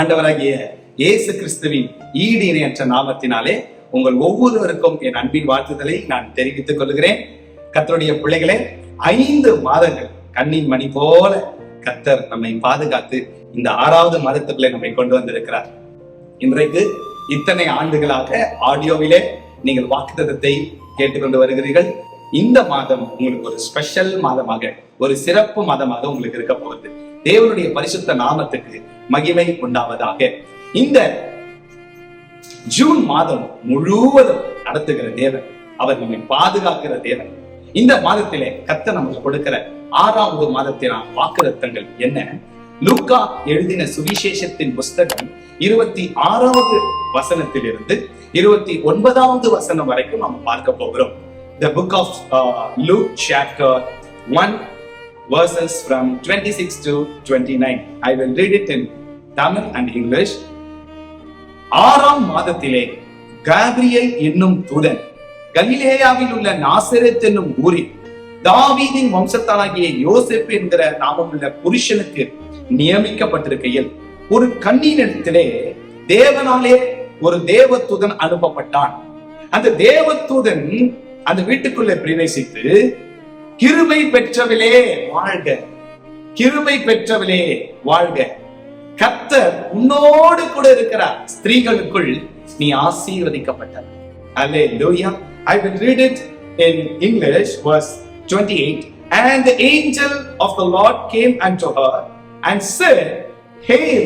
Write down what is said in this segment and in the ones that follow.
ஆண்டவராகிய இயேசு கிறிஸ்துவின் ஈடு இணையற்ற நாமத்தினாலே உங்கள் ஒவ்வொருவருக்கும் என் அன்பின் வாழ்த்துதலை நான் தெரிவித்துக் கொள்கிறேன். கத்தருடைய பிள்ளைகளே ஐந்து மாதங்கள் கண்ணின் மணி போல கத்தர் நம்மை பாதுகாத்து இந்த ஆறாவது மாதத்துக்குள்ளே நம்மை கொண்டு வந்திருக்கிறார். இன்றைக்கு இத்தனை ஆண்டுகளாக ஆடியோவிலே நீங்கள் வாக்குத்தத்தை கேட்டுக்கொண்டு வருகிறீர்கள். இந்த மாதம் உங்களுக்கு ஒரு ஸ்பெஷல் மாதமாக ஒரு சிறப்பு மாதமாக உங்களுக்கு இருக்க போகுது. தேவனுடைய பரிசுத்த நாமத்துக்கு மகிமை உண்டாவதாக. இந்த ஜூன் மாதம் முழுவதும் நடத்துகிற தேவன் அவர் நம்மை பாதுகாக்கிற தேவன். இந்த மாதத்திலே கத்த நமக்கு கொடுக்கிற ஆறாவது மாதத்தின வாக்குறுத்தங்கள் என்ன? லுக்கா எழுதின சுவிசேஷத்தின் புஸ்தகம் இருபத்தி ஆறாவது வசனத்திலிருந்து இருபத்தி ஒன்பதாவது வசனம் வரைக்கும் நாம் பார்க்க போகிறோம். The book of Luke chapter one verses from 26 to 29 I will read it in Tamil and English. ஆறாம் மாதத்திலே காபிரியல் என்னும் தூதன் கலிலேயாவில் உள்ள நாசரத் என்னும் ஊரில் தாவீதின் வம்சத்தானாகிய யோசேப் என்கிற நாமமுள்ள புருஷனுக்கு நியமிக்கப்பட்டிருக்கையில் ஒரு கண்ணினிடத்திலே தேவனாலே ஒரு தேவதூதன் அனுப்பப்பட்டான். அந்த தேவதூதன் அந்த வீட்டுக்குள்ளே பிரவேசித்து கிருபை பெற்றவிலே வாழ்க கிருபை பெற்றவிலே வாழ்க கர்த்தர் உன்னோடு கூட இருக்கிறார் ஸ்திரீகளுக்குள் நீ ஆசீர்வதிக்கப்பட்ட alleluia I will read it in English verse 28 and the angel of the lord came unto her and said hail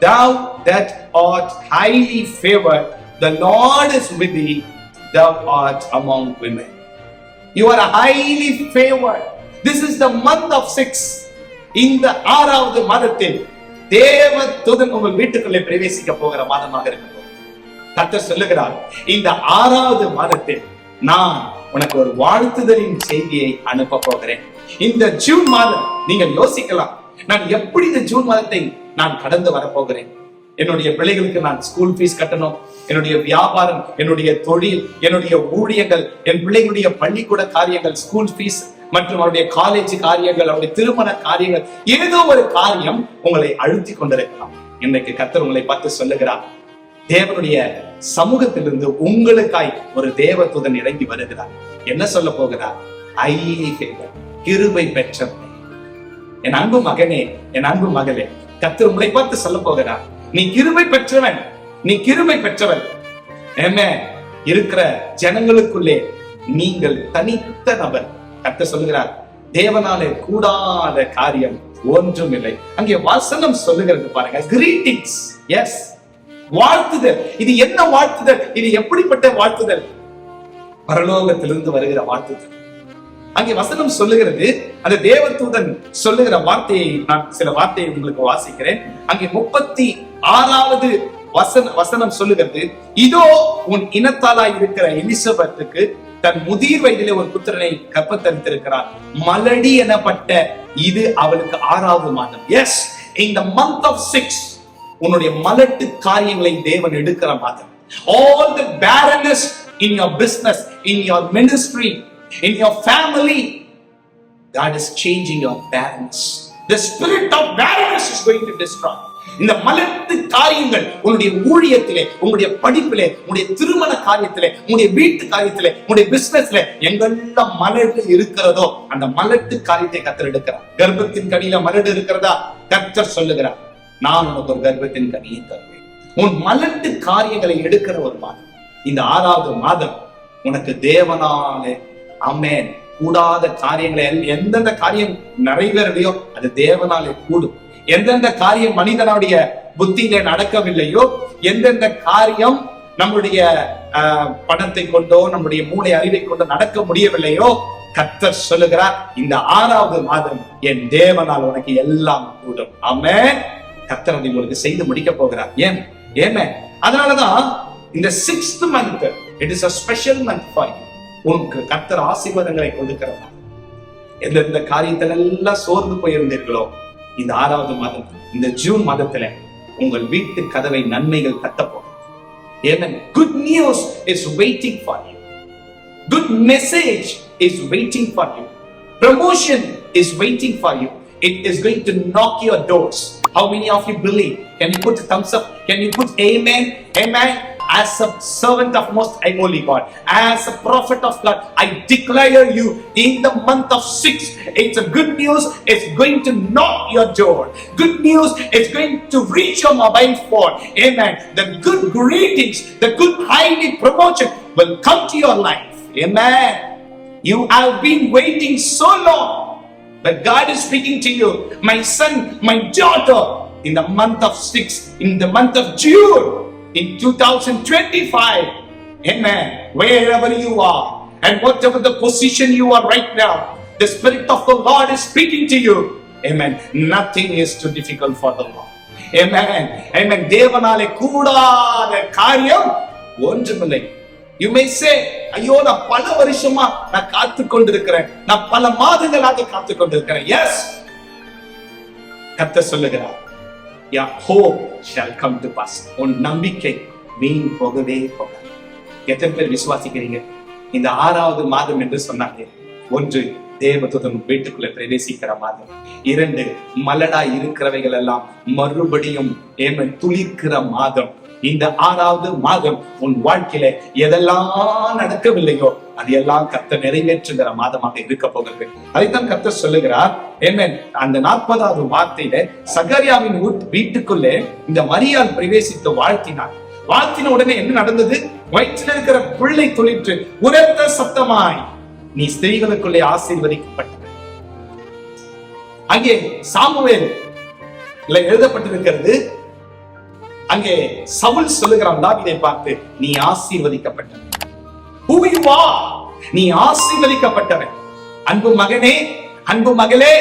thou that art highly favored the lord is with thee thou art among women You are highly favoured this is the month of six இந்த ஆறாவது மாதத்தில் தேவ தூதன் உங்கள் வீட்டுக்குள்ளே பிரவேசிக்க போகிற மாதமாக இருக்கும் கர்த்தர் சொல்லுகிறார் இந்த ஆறாவது மாதத்தில் நான் உனக்கு ஒரு வாழ்த்துதலின் செய்தியை அனுப்ப போகிறேன். இந்த ஜூன் மாதம் நீங்கள் யோசிக்கலாம் நான் எப்படி இந்த ஜூன் மாதத்தை நான் கடந்து வரப்போகிறேன் என்னுடைய பிள்ளைகளுக்கு நான் ஸ்கூல் ஃபீஸ் கட்டணும். என்னுடைய வியாபாரம் என்னுடைய தொழில் என்னுடைய ஊழியங்கள் என் பிள்ளைகளுடைய பள்ளிக்கூட காரியங்கள் ஸ்கூல் ஃபீஸ் மற்றும் அவருடைய காலேஜ் காரியங்கள் அவருடைய திருமண காரியங்கள் ஏதோ ஒரு காரியம் உங்களை அழுத்தி கொண்டிருக்கலாம். இன்னைக்கு கத்தர் உங்களை பார்த்து சொல்லுகிறார் தேவனுடைய சமூகத்திலிருந்து உங்களுக்காய் ஒரு தேவத்துடன் இறங்கி வருகிறார். என்ன சொல்ல போகிறார்? ஐ கிருபை பெற்ற என் அன்பு மகனே என் அன்பு மகளே கத்திர உங்களை பார்த்து சொல்ல போகிறார் நீ கிருபை பெற்றவன். நீ கிருபை பெற்றவன். என்ன இருக்கிற ஜனங்களுக்குள்ளே நீங்கள் தனித்த நபர். கத்த சொல்லுகிறார் தேவனாலே கூடாத காரியம் ஒன்றும் இல்லை அங்கே வசனம் சொல்லுகிறது பாருங்க கிரீட்டிங்ஸ் எஸ் வாழ்த்துதல். இது என்ன வாழ்த்துதல்? இது எப்படிப்பட்ட வாழ்த்துதல்? பரலோகத்திலிருந்து வருகிற வாழ்த்துதல். அங்கே வசனம் சொல்லுகிறது அந்த தேவதூதன் சொல்லுகிற வார்த்தையை நான் சில வார்த்தையை உங்களுக்கு வாசிக்கிறேன். அங்கே முப்பத்தி ஆறாவது வசன வசனம் சொல்லுகிறது இதோ உன் இனத்தாலா இருக்கிற எலிசபெத்துக்கு தன் முதிர் வயதிலே ஒரு புத்திரனை கற்பத்தரித்திருக்கிறார் மலடி எனப்பட்ட இது அவளுக்கு ஆறாவது மாதம். எஸ் இந்த மந்த் ஆஃப் சிக்ஸ் உன்னுடைய மலட்டு காரியங்களை தேவன் எடுக்கிற மாதம். All the barrenness in your business in your ministry in your family God is changing your parents. The spirit of barrenness is going to destroy. இந்த மலட்டு காரியங்கள் உன்னுடைய ஊழியத்திலே உங்களுடைய படிப்பிலே உங்களுடைய திருமண காரியத்திலே உங்களுடைய வீட்டு காரியத்திலே உங்களுடைய பிசினஸ்ல எங்கெல்லாம் மலட்டு இருக்கிறதோ அந்த மலட்டு காரியத்தை கத்தர் எடுக்கிறார். கர்ப்பத்தின் கனியில மலடு இருக்கிறதா? கத்தர் சொல்லுகிறார் நான் உனக்கு ஒரு கர்ப்பத்தின் கனியை தருவேன். உன் மலட்டு காரியங்களை எடுக்கிற ஒரு மாதம். இந்த ஆறாவது மாதம் உனக்கு தேவனாலே அமேன் கூடாத காரியங்களை எல்- எந்தெந்த காரியம் நிறைவேறலையோ அது தேவனாலே கூடும். எந்தெந்த காரியம் மனிதனுடைய புத்தியில நடக்கவில்லையோ எந்தெந்த காரியம் நம்முடைய ஆஹ், பணத்தை கொண்டோ நம்முடைய மூளை அறிவை கொண்டோ நடக்க முடியவில்லையோ கத்தர் சொல்லுகிறார் இந்த ஆறாவது மாதம் என் தேவனால் உனக்கு எல்லாம் கூடும். ஆமே கத்தர் அதை உங்களுக்கு செய்து முடிக்க போகிறார். ஏன்? ஏமே அதனாலதான் இந்த sixth month it is a special month for you உனக்கு கத்தர் ஆசீர்வாதங்களை கொடுக்கிறதா எந்தெந்த காரியத்துல எல்லாம் சோர்ந்து போயிருந்தீர்களோ இந்த ஆறாவது மாதம் இந்த ஜூன் மாதத்துல உங்கள் வீட்டு கதவை நன்மைகள் தட்டப்போம் amen good news is waiting for you good message is waiting for you promotion is waiting for you it is going to knock your doors how many of you believe can you put thumbs up can you put put amen? As a servant of most high holy God, as a prophet of God, I declare you in the month of six. It's a good news. It's going to knock your door. Good news. It's going to reach your mobile phone. Amen. The good greetings, the good highly promotion will come to your life. Amen. You have been waiting so long. But God is speaking to you, my son, my daughter, in the month of six, in the month of June, in 2025. Amen. Wherever you are, and whatever the position you are right now, the Spirit of the Lord is speaking to you. Amen. Nothing is too difficult for the Lord. Amen. Amen. தேவனாலே கூடாத காரியம் ஒன்றுமில்லை you may சே ஐயோ நான் பல வருஷமா நான் காத்து கொண்டிருக்கிறேன் நான் பல மாதங்களாக காத்து கொண்டிருக்கிறேன் எஸ் கத்த சொல்லுகிறார் யா hope shall come to pass. உன் நம்பிக்கை வீண் போகவே போகாது. எத்தனை பேர் விசுவாசிக்கிறீங்க? இந்த ஆறாவது மாதம் என்று சொன்னாங்க ஒன்று தேவதூதன் வீட்டுக்குள்ள பிரவேசிக்கிற மாதம். இரண்டு மலடா இருக்கிறவைகள் எல்லாம் மறுபடியும் ஏம துளிர்க்கிற மாதம். இந்த ஆறாவது மாதம் உன் வாழ்க்கையில எதெல்லாம் நடக்கவில்லையோ அது எல்லாம் கத்த நிறைவேற்றுகிற மாதமாக இருக்க போகிறது. அதைத்தான் கத்த சொல்லுகிறார். என்ன அந்த நாற்பதாவது வார்த்தையில சகரியாவின் வீட்டுக்குள்ளே இந்த மரியால் பிரவேசித்து வாழ்த்தினார். வாழ்த்தின உடனே என்ன நடந்தது? வயிற்றில் இருக்கிற பிள்ளை துளிற்று உரத்த சத்தமாய் நீ ஸ்திரீகளுக்குள்ளே ஆசீர்வதிக்கப்பட்டவன். அங்கே சாமுவேல் எழுதப்பட்டிருக்கிறது அங்கே சவுல் சொல்லுகிறான் தாவிதை பார்த்து நீ ஆசீர்வதிக்கப்பட்டவன். Who நீ ஆசீர்வதிக்கப்பட்டவன். அன்பு மகனே அன்பு மகளே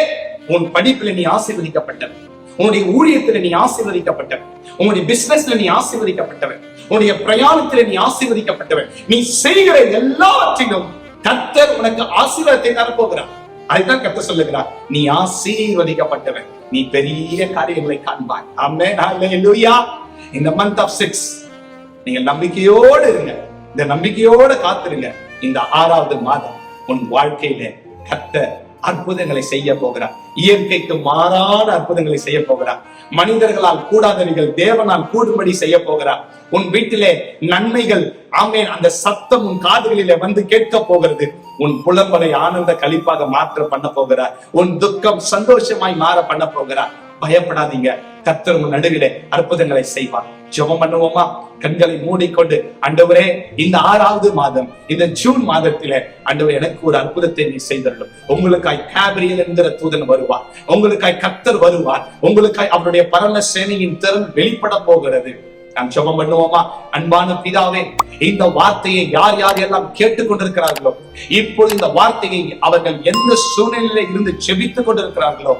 உன் படிப்புல நீ ஆசீர்வதிக்கப்பட்டவன். உன்னுடைய ஊழியத்துல நீ ஆசீர்வதிக்கப்பட்டவன். உன்னுடைய பிசினஸ்ல நீ ஆசீர்வதிக்கப்பட்டவன். உன்னுடைய பிரயாணத்துல நீ ஆசீர்வதிக்கப்பட்டவன். நீ செய்கிற எல்லாவற்றிலும் கர்த்தர் உனக்கு ஆசீர்வாதத்தை தரப்போகிறார் அதுதான் கர்த்தர் சொல்லுகிறார். நீ ஆசீர்வதிக்கப்பட்டவன். நீ பெரிய காரியங்களை காண்பாய். ஆமென். ஹalleluya இந்த மந்த் ஆஃப் சிக்ஸ் நீங்க நம்பிக்கையோடு இருங்க. இந்த நம்பிக்கையோட காத்திருங்க. இந்த ஆறாவது மாதம் உன் வாழ்க்கையில கத்த அற்புதங்களை செய்ய போகிறார். இயற்கைக்கு மாறான அற்புதங்களை செய்ய போகிறார். மனிதர்களால் கூடாதவைகள் தேவனால் கூடும்படி செய்ய போகிறார். உன் வீட்டிலே நன்மைகள் ஆமே அந்த சத்தம் உன் காதுகளிலே வந்து கேட்க போகிறது. உன் புலம்பலை ஆனந்த கழிப்பாக மாற்ற பண்ண போகிறார். உன் துக்கம் சந்தோஷமாய் மாற பண்ண போகிறார். பயப்படாதீங்க. கத்தர் உன் நடுவிலே அற்புதங்களை செய்வார். ஜெபம் பண்ணுவோமா? கண்களை மூடிக்கொண்டு அண்டவரே இந்த ஆறாவது மாதம் இந்த ஜூன் மாதத்திலே அண்டவர் எனக்கு ஒரு அற்புதத்தை நீ செய்தரலும் உங்களுக்காய் கேபிரியல் என்கிற தூதன் வருவார். உங்களுக்காய் கத்தர் வருவார். உங்களுக்காய் அவருடைய பரம சேனையின் திறன் வெளிப்பட போகிறது. நாம் ஜெபம் பண்ணுவோமா? அன்பான பிதாவே இந்த வார்த்தையை யார் யார் எல்லாம் கேட்டுக்கொண்டிருக்கிறார்களோ இப்பொழுது இந்த வார்த்தையை அவர்கள் எந்த சூழ்நிலையில இருந்து செபித்துக் கொண்டிருக்கிறார்களோ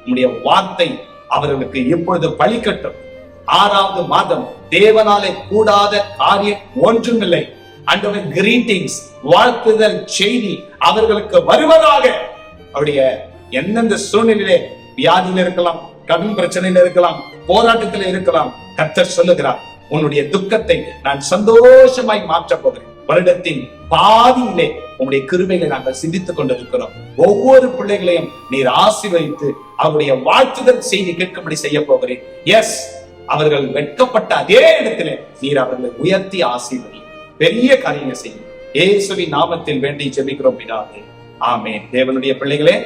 உங்களுடைய வார்த்தை அவர்களுக்கு இப்பொழுது பலிக்கட்டும் ஆறாவது மாதம் தேவனாலே கூடாத காரியம் ஒன்றுமில்லை. அண்டவர் கிரீட்டிங்ஸ் வாழ்த்துதல் செய்தி அவர்களுக்கு வருவதாக. அவருடைய எந்தெந்த சூழ்நிலையிலே வியாதியில இருக்கலாம் கடன் பிரச்சனையில இருக்கலாம் போராட்டத்தில் இருக்கலாம் கத்தர் சொல்லுகிறார் உன்னுடைய துக்கத்தை நான் சந்தோஷமாய் மாற்றப் போகிறேன். வருடத்தின் பாதியிலே உங்களுடைய கிருமைகளை நாங்கள் சிந்தித்துக் கொண்டிருக்கிறோம். ஒவ்வொரு பிள்ளைகளையும் நீர் ஆசீர்வதித்து அவருடைய வாழ்த்துதல் செய்தி கேட்கும்படி செய்ய போகிறேன். எஸ் அவர்கள் வெட்கப்பட்ட அதே இடத்துல நீர் அவர்களை உயர்த்தி ஆசீர்வதி. பெரிய காரியங்களை செய்யும். இயேசுவின் நாமத்தில் வேண்டி ஜெபிக்கிறோம் விடாது ஆமே தேவனுடைய பிள்ளைகளே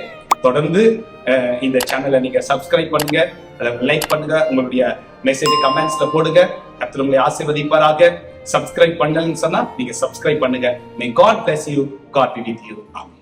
தொடர்ந்து அஹ், இந்த சேனலை நீங்க சப்ஸ்கிரைப் பண்ணுங்க. லைக் பண்ணுங்க. உங்களுடைய மெசேஜ் கமெண்ட்ஸ்ல போடுங்க. கர்த்தர் உங்களை ஆசீர்வதிப்பாராக. சப்ஸ்கிரைப் பண்ணலன்னு சொன்னா நீங்க சப்ஸ்கிரைப் பண்ணுங்க. May God bless you God with you you.